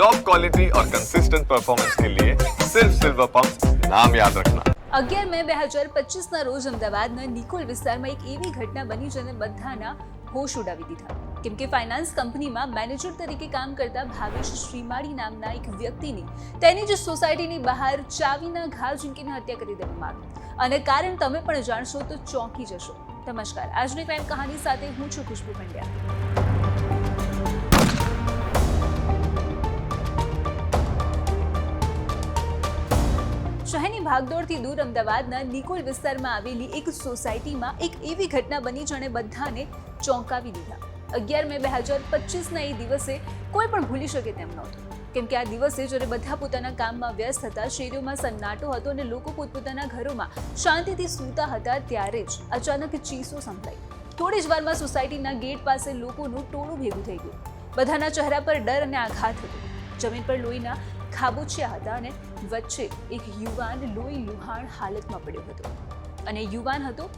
Top quality और consistent performance के लिए सिर्फ सिल्वर पंप नाम याद रखना અગિયાર મે બે હજાર પચીસના રોજ અમદાવાદના નિકોલ વિસ્તારમાં એક એવી ઘટના બની જેને બધાના હોશ ઉડાવી દીધા કેમ કે ફાઇનાન્સ કંપનીમાં મેનેજર તરીકે કામ કરતા ભાવેશ શ્રીમાળી નામના એક વ્યક્તિની તેની જ સોસાયટીની બહાર ચાવીના ઘા ઝીંકીને હત્યા કરી દેવામાં આવી અને કારણ તમે પણ જાણશો તો ચોંકી જશો નમસ્કાર આજની ક્રાઇમ કહાની સાથે હું છું ખુશ્બુ પંડ્યા શહેરની ભાગદોડથી દૂર અમદાવાદના નિકોલ વિસ્તારમાં આવેલી એક સોસાયટીમાં એક એવી ઘટના બની જેણે બધાને ચોંકાવી દીધા. અગિયાર મે બે હજાર પચીસના એ દિવસે કોઈ પણ ભૂલી શકે તેમ નહોતું. કેમ કે આ દિવસે જ્યારે બધા પોતાના કામમાં વ્યસ્ત હતા, શેરીઓમાં સન્નાટો હતો અને લોકો પોતપોતાના ઘરોમાં શાંતિથી સૂતા હતા, ત્યારે જ અચાનક ચીસો સંભળાઈ. થોડી જ વારમાં સોસાયટીના ગેટ પાસે લોકોનું ટોળું ભેગું થઈ ગયું. બધાના ચહેરા પર ડર અને આઘાત હતો. જમીન પર લોહીના ખાબોચિયા હતા અને વચ્ચે એક યુવાન લોહી લુહાણ હાલતમાં પડ્યો હતો. અને યુવાન હતો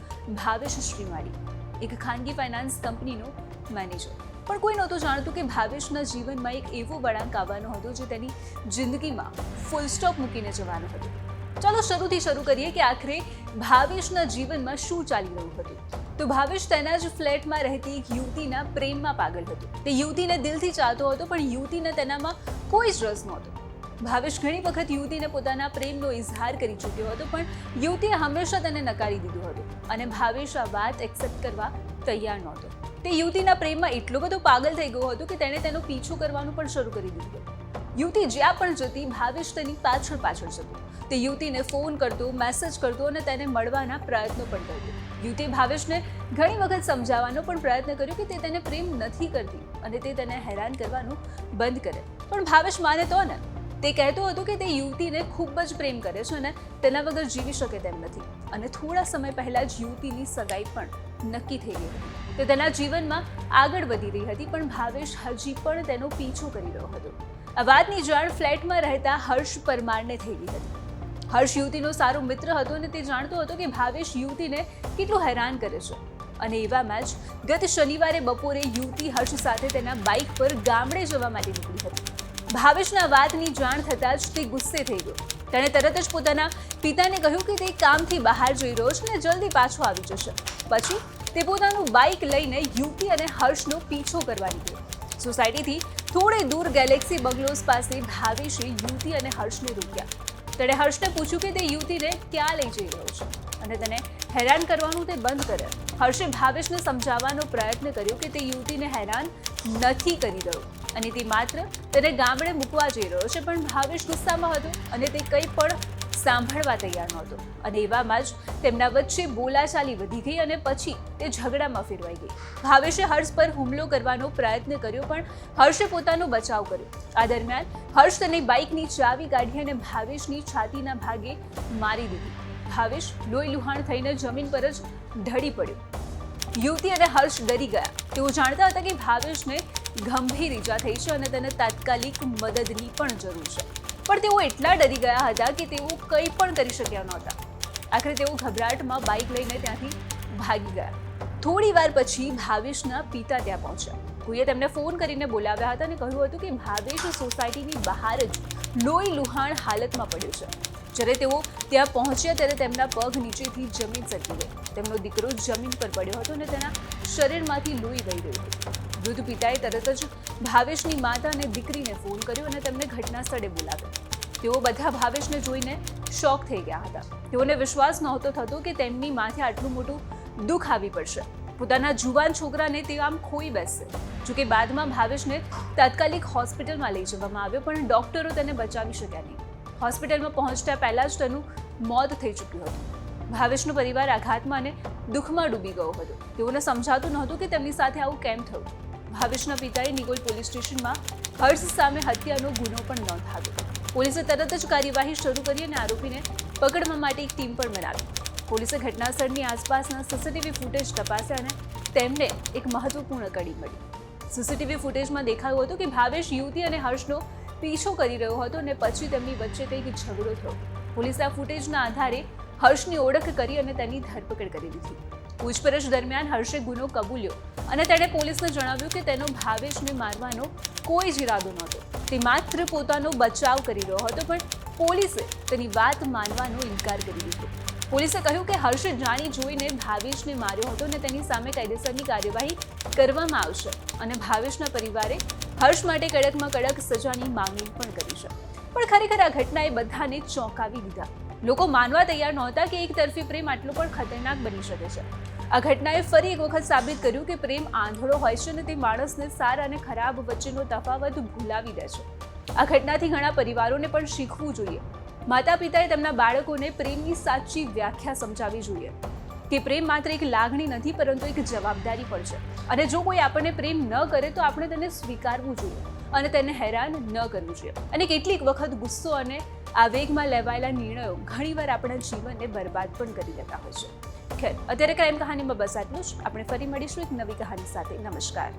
ભાવેશ શ્રીમાળી, એક ખાનગી ફાઇનાન્સ કંપનીનો મેનેજર. પણ કોઈ નહોતું જાણતું કે ભાવેશના જીવનમાં એક એવો વળાંક આવવાનો હતો જે તેની જિંદગીમાં ફૂલ સ્ટોપ મૂકીને જવાનો હતો. ચાલો શરૂથી શરૂ કરીએ કે આખરે ભાવેશના જીવનમાં શું ચાલી રહ્યું હતું. તો ભાવેશ તેના જ ફ્લેટમાં રહેતી એક યુવતીના પ્રેમમાં પાગલ હતો. તે યુવતીને દિલથી ચાહતો હતો, પણ યુવતીને તેનામાં કોઈ જ રસ નહોતો. ભાવેશ ઘણી વખત યુવતીને પોતાના પ્રેમનો ઇઝહાર કરી ચૂક્યો હતો, પણ યુવતીએ હંમેશા તેને નકારી દીધું હતું. અને ભાવેશ આ વાત એક્સેપ્ટ કરવા તૈયાર નહોતો. તે યુવતીના પ્રેમમાં એટલો બધો પાગલ થઈ ગયો હતો કે તેણે તેનો પીછો કરવાનું પણ શરૂ કરી દીધું યુવતી જ્યાં પણ જતી, ભાવેશ તેની પાછળ પાછળ જતો. તે યુવતીને ફોન કરતો, મેસેજ કરતો અને તેને મળવાના પ્રયત્નો પણ કરતો. યુવતીએ ભાવેશને ઘણી વખત સમજાવવાનો પણ પ્રયત્ન કર્યો કે તે તેને પ્રેમ નથી કરતી અને તે તેને હેરાન કરવાનું બંધ કરે. પણ ભાવેશ માને તો ને? તે કહેતો હતો કે તે યુવતીને ખૂબ જ પ્રેમ કરે છે અને તેના વગર જીવી શકે તેમ નથી. અને થોડા સમય પહેલાં જ યુવતીની સગાઈ પણ નક્કી થઈ ગઈ હતી. તે તેના જીવનમાં આગળ વધી રહી હતી, પણ ભાવેશ હજી પણ તેનો પીછો કરી રહ્યો હતો. આ વાતની જાણ ફ્લેટમાં રહેતા હર્ષ પરમારને થઈ ગઈ હતી. હર્ષ યુવતીનો સારો મિત્ર હતો અને તે જાણતો હતો કે ભાવેશ યુવતીને કેટલું હેરાન કરે છે. અને એવામાં જ ગત શનિવારે બપોરે યુવતી હર્ષ સાથે તેના બાઇક પર ગામડે જવા માટે નીકળી હતી. ભાવેશના વાતની જાણ થતાં જ તે ગુસ્સે થઈ ગયો. તેણે તરત જ પોતાના પિતાને કહ્યું કે તે કામથી બહાર જઈ રહ્યો છે અને જલ્દી પાછો આવી જશે. પછી તે પોતાનું બાઇક લઈને યુવતી અને હર્ષનો પીછો કરવા નીકળ્યો. સોસાયટીથી થોડે દૂર ગેલેક્સી બંગલોઝ પાસે ભાવેશે યુવતી અને હર્ષને રોક્યા. તેણે હર્ષને પૂછ્યું કે તે યુવતીને ક્યાં લઈ જઈ રહ્યો છે અને તેને હેરાન કરવાનું તે બંધ કરે હર્ષે ભાવેશને સમજાવવાનો પ્રયત્ન કર્યો કે તે યુવતીને હેરાન નથી કરી રહ્યો. અને તે માત્ર તેને ગામડે મૂકવા જઈ રહ્યો છે, પણ ભાવેશ ગુસ્સામાં હતો અને તે કંઈ પણ સાંભળવા તૈયાર નહોતો. અને એવામાં જ તેમના વચ્ચે બોલાચાલી વધી ગઈ અને પછી તે ઝઘડામાં ફેરવાઈ ગઈ. ભાવેશે હર્ષ પર હુમલો કરવાનો પ્રયત્ન કર્યો, પણ હર્ષે પોતાનો બચાવ કર્યો. આ દરમિયાન હર્ષ તેને બાઇકની ચાવી કાઢી અને ભાવેશની છાતીના ભાગે મારી દીધી. ભાવેશ લોહી લુહાણ થઈને જમીન પર જ ઢળી પડ્યો. યુવતી અને હર્ષ ડરી ગયા. તેઓ જાણતા હતા કે ભાવેશને ગંભીર ઈજા થઈ છે અને તેને તાત્કાલિક મદદની પણ જરૂર છે. પણ તેઓ એટલા ડરી ગયા હતા કે તેઓ કંઈ પણ કરી શક્યા નહોતા. આખરે તેઓ ગભરાટમાં બાઇક લઈને ત્યાંથી ભાગી ગયા. થોડી વાર પછી ભાવેશના પિતા ત્યાં પહોંચ્યા. કોઈએ તેમને ફોન કરીને બોલાવ્યા હતા અને કહ્યું હતું કે ભાવેશ સોસાયટીની બહાર જ લોહી લુહાણ હાલતમાં પડ્યો છે. જ્યારે તેઓ ત્યાં પહોંચ્યા ત્યારે તેમના પગ નીચેથી જમીન સરકી ગઈ. તેમનો દીકરો જમીન પર પડ્યો હતો અને તેના શરીરમાંથી લોહી વહી રહ્યું હતું. વૃદ્ધ પિતાએ તરત જ ભાવેશની માતા અને દીકરીને ફોન કર્યો અને તેમને ઘટના સ્થળે બોલાવ્યા. તેઓ બધા ભાવેશને જોઈને શોક થઈ ગયા હતા. તેઓને વિશ્વાસ નહોતો થતો કે તેમની માથે આટલું મોટું દુઃખ આવી પડશે. પોતાના જુવાન છોકરાને તે આમ ખોઈ બેસશે. જોકે બાદમાં ભાવેશને તાત્કાલિક હોસ્પિટલમાં લઈ જવામાં આવ્યો, પણ ડોક્ટરો તેને બચાવી શક્યા નહીં. હોસ્પિટલમાં પહોંચતા પહેલાં જ તેનું મોત થઈ ચૂક્યું હતું. ભાવેશનો પરિવાર આઘાતમાં અને દુઃખમાં ડૂબી ગયો હતો. તેઓને સમજાતું નહોતું કે તેમની સાથે આવું કેમ થયું. ભાવેશના પિતાએ નિગોલ પોલીસ સ્ટેશનમાં હર્ષ સામે હત્યાનો ગુનો પણ નોંધાવ્યો. પોલીસે તરત જ કાર્યવાહી શરૂ કરી અને આરોપીને પકડવા માટે એક ટીમ પણ બનાવી. પોલીસે ઘટનાસ્થળની આસપાસના સીસીટીવી ફૂટેજ તપાસ્યા અને તેમને એક મહત્વપૂર્ણ કડી મળી. સીસીટીવી ફૂટેજમાં દેખાયું હતું કે ભાવેશ યુવતી અને હર્ષનો પીછો કરી રહ્યો હતો અને પછી તેમની વચ્ચે કંઈક ઝઘડો થયો. પોલીસે આ ફૂટેજના આધારે હર્ષની ઓળખ કરી અને તેની ધરપકડ કરી દીધી. પૂછપરછ દરમિયાન હર્ષે ગુનો કબૂલ્યો અને તેણે પોલીસને જણાવ્યું કે તેનો ભાવેશને મારવાનો કોઈ જ ઇરાદો નહોતો. તે માત્ર પોતાનો બચાવ કરી રહ્યો હતો, પણ પોલીસે તેની વાત માનવાનો ઇનકાર કરી દીધો. પોલીસે કહ્યું કે હર્ષ જાણી જોઈને ભાવેશને માર્યો હતો અને તેની સામે કાયદેસરની કાર્યવાહી કરવામાં આવશે અને ભાવેશના પરિવારે હર્ષ માટે કડકમાં કડક સજાની માંગણી પણ કરી છે. પણ ખરેખર આ ઘટનાએ બધાને ચોંકાવી દીધા. લોકો માનવા તૈયાર નહોતા કે એક તરફી પ્રેમ આટલો પણ ખતરનાક બની શકે છે. આ ઘટનાએ ફરી એક વખત સાબિત કર્યું કે પ્રેમ આંધળો હોય છે અને તે માણસને સારા અને ખરાબ વચ્ચેનો તફાવત ભૂલાવી દે છે. આ ઘટનાથી ઘણા પરિવારોને પણ શીખવું જોઈએ. માતા પિતાએ તેમના બાળકોને પ્રેમની સાચી વ્યાખ્યા સમજાવવી જોઈએ. કે પ્રેમ માત્ર એક લાગણી નથી, પરંતુ એક જવાબદારી પણ છે. અને જો કોઈ આપણને પ્રેમ ન કરે, તો આપણે તેને સ્વીકારવું જોઈએ અને તેને હેરાન ન કરવું જોઈએ. અને કેટલીક વખત ગુસ્સો અને આવેગમાં લેવાયેલા નિર્ણયો ઘણીવાર આપણા જીવનને બરબાદ પણ કરી દેતા હોય છે. ખેર, અત્યારે ક્રાઇમ કહાનીમાં બસ આટલું જ. આપણે ફરી મળીશું એક નવી કહાની સાથે. નમસ્કાર.